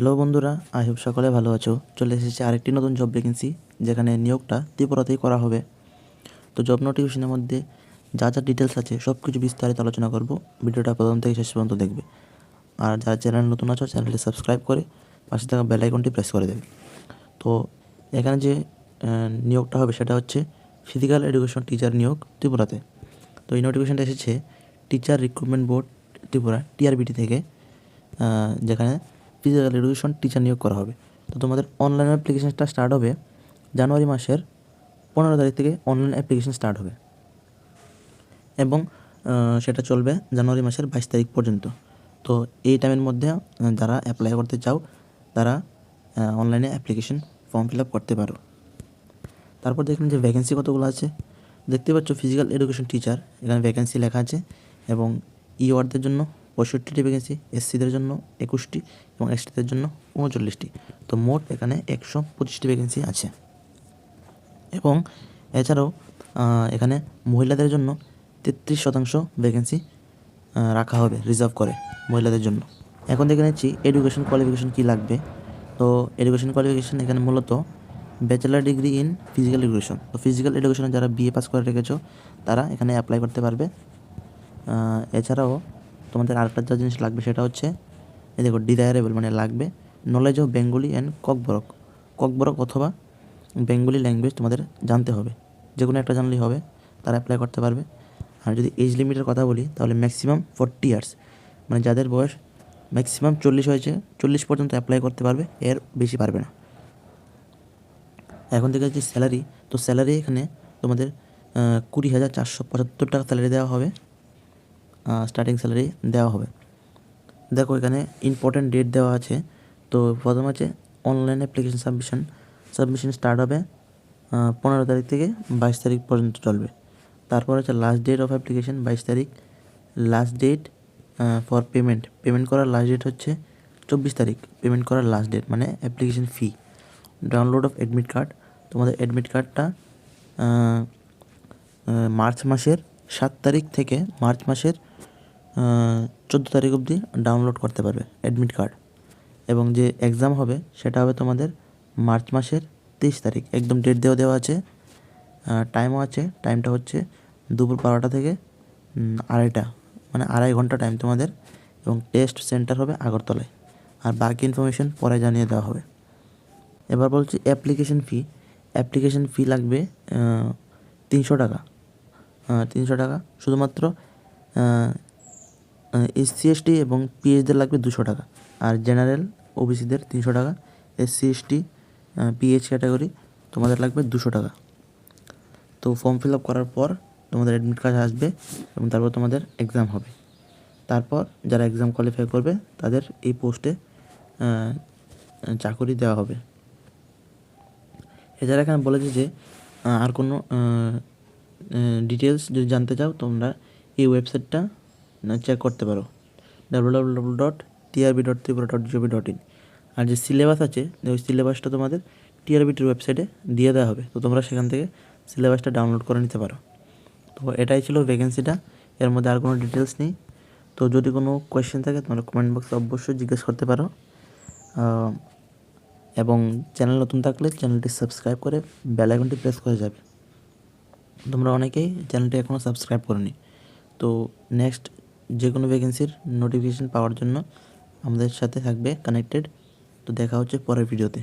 Hello বন্ধুরা I hope সকলে ভালো আছো। চলে এসেছে আরেকটি নতুন জব ভ্যাকেন্সি যেখানে নিয়োগটা ত্রিপুরাতেই করা হবে। তো জব নোটিফিকেশনের মধ্যে যা যা ডিটেলস আছে সব কিছু বিস্তারিত আলোচনা করব। ভিডিওটা প্রথম থেকে শেষ পর্যন্ত দেখবে। আর যারা চ্যানেল নতুন আছো চ্যানেলটি সাবস্ক্রাইব করে পাশে থাকা বেল আইকনটি প্রেস করে দেবে। তো এখানে যে নিয়োগটা হবে, সেটা হচ্ছে ফিজিক্যাল এডুকেশন টিচার নিয়োগ ত্রিপুরাতে। তো এই নোটিফিকেশনটা এসেছে teacher recruitment board Tripura TRBT থেকে যেখানে ফিজিক্যাল এডুকেশন টিচার নিয়োগ করা হবে। তো তোমাদের অনলাইন অ্যাপ্লিকেশনটা স্টার্ট হবে জানুয়ারি মাসের পনেরো তারিখ থেকে অনলাইন অ্যাপ্লিকেশন স্টার্ট হবে। এবং সেটা চলবে জানুয়ারি মাসের বাইশ তারিখ পর্যন্ত। তো এই টাইমের মধ্যে যারা অ্যাপ্লাই করতে চাও, তারা অনলাইনে অ্যাপ্লিকেশন ফর্ম ফিল আপ করতে পারো। তারপর দেখবেন যে ভ্যাকেন্সি কতগুলো আছে। দেখতে পাচ্ছ ফিজিক্যাল এডুকেশন টিচার এখানে ভ্যাকেন্সি লেখা আছে এবং ইওয়ার্ডদের জন্য পঁয়ষট্টিটি ভ্যাকেন্সি এসসিদের জন্য একুশটি এবং এসটিদের জন্য উনচল্লিশটি। তো মোট এখানে একশো পঁচিশটি ভ্যাকেন্সি আছে। এবং এছাড়াও এখানে মহিলাদের জন্য তেত্রিশ শতাংশ ভ্যাকেন্সি রাখা হবে রিজার্ভ করে মহিলাদের জন্য। এখন দেখে নিচ্ছি এডুকেশন কোয়ালিফিকেশন কী লাগবে। তো এডুকেশন কোয়ালিফিকেশন এখানে মূলত bachelor degree in physical education তো ফিজিক্যাল এডুকেশনে যারা বিএ পাস করে রেখেছো, তারা এখানে অ্যাপ্লাই করতে পারবে। এছাড়াও তোমাদের আরেকটা যা জিনিস লাগবে সেটা হচ্ছে, এই দেখো ডিজায়ারেবল মানে লাগবে knowledge of Bengali and Kokborok Kokborok অথবা বেঙ্গলি ল্যাঙ্গুয়েজ তোমাদের জানতে হবে। যে কোনো একটা জানলেই হবে, তারা অ্যাপ্লাই করতে পারবে। আর যদি এজ লিমিটের কথা বলি, তাহলে ম্যাক্সিমাম ফোরটি ইয়ার্স মানে যাদের বয়স ম্যাক্সিমাম চল্লিশ হয়েছে, চল্লিশ পর্যন্ত অ্যাপ্লাই করতে পারবে, এর বেশি পারবে না। এখন থেকে যে স্যালারি তো স্যালারি এখানে তোমাদের কুড়ি হাজার চারশো পঁচাত্তর টাকা স্যালারি দেওয়া হবে। স্টার্টিং স্যালারি দেওয়া হবে। দেখো এখানে ইম্পর্ট্যান্ট ডেট দেওয়া আছে। তো প্রথম আছে online application submission submission start হবে পনেরো তারিখ থেকে বাইশ তারিখ পর্যন্ত চলবে। তারপর হচ্ছে লাস্ট ডেট অফ অ্যাপ্লিকেশন বাইশ তারিখ। Last date for payment payment করার লাস্ট ডেট হচ্ছে চব্বিশ তারিখ। পেমেন্ট করার লাস্ট ডেট মানে application fee download of admit card তোমাদের অ্যাডমিট কার্ডটা মার্চ মাসের সাত তারিখ থেকে মার্চ মাসের চোদ্দ তারিখ অবধি ডাউনলোড করতে পারবে অ্যাডমিট কার্ড এবং যে এক্সাম হবে, সেটা হবে তোমাদের মার্চ মাসের তেইশ তারিখ। একদম ডেট দেওয়া দেওয়া আছে টাইমও আছে টাইমটা হচ্ছে দুপুর বারোটা থেকে আড়াইটা মানে আড়াই ঘণ্টা টাইম তোমাদের। এবং টেস্ট সেন্টার হবে আগরতলায়। আর বাকি ইনফরমেশন পরে জানিয়ে দেওয়া হবে। এবার বলছি অ্যাপ্লিকেশন ফি অ্যাপ্লিকেশন ফি লাগবে তিনশো টাকা। তিনশো টাকা। শুধুমাত্র এসসি এসটি এবং পিএইচদের লাগবে দুশো টাকা। আর জেনারেল ওবিসিদের তিনশো টাকা। এসসি এসটি পিএইচ ক্যাটাগরি তোমাদের লাগবে দুশো টাকা। তো ফর্ম ফিল আপ করার পর তোমাদের অ্যাডমিট কার্ড আসবে এবং তারপর তোমাদের এক্সাম হবে। তারপর যারা এক্সাম কোয়ালিফাই করবে, তাদের এই পোস্টে চাকরি দেওয়া হবে। এছাড়া এখানে বলেছে যে আর কোনো ডিটেলস যদি জানতে চাও, তোমরা এই ওয়েবসাইটটা চেক করতে পারো। W W W dot TRB dot Tripura dot GOV dot IN আর যে সিলেবাস আছে, ওই সিলেবাসটা তোমাদের টিআরবিটির ওয়েবসাইটে দিয়ে দেওয়া হবে। তো তোমরা সেখান থেকে সিলেবাসটা ডাউনলোড করে নিতে পারো। তো এটাই ছিল ভ্যাকেন্সিটা এর মধ্যে আর কোনো ডিটেলস নেই। তো যদি কোনো কোয়েশ্চেন থাকে, তোমরা কমেন্ট বক্সে অবশ্যই জিজ্ঞেস করতে পারো। এবং চ্যানেল নতুন থাকলে চ্যানেলটি সাবস্ক্রাইব করে বেল আইকনটি প্রেস করে যাবে। তোমরা অনেকেই চ্যানেলটি এখনও সাবস্ক্রাইব করনি। তো নেক্সট যে কোনো ভ্যাকেন্সির নোটিফিকেশান পাওয়ার জন্য আমাদের সাথে থাকবে কানেক্টেড তো দেখা হচ্ছে পরের ভিডিওতে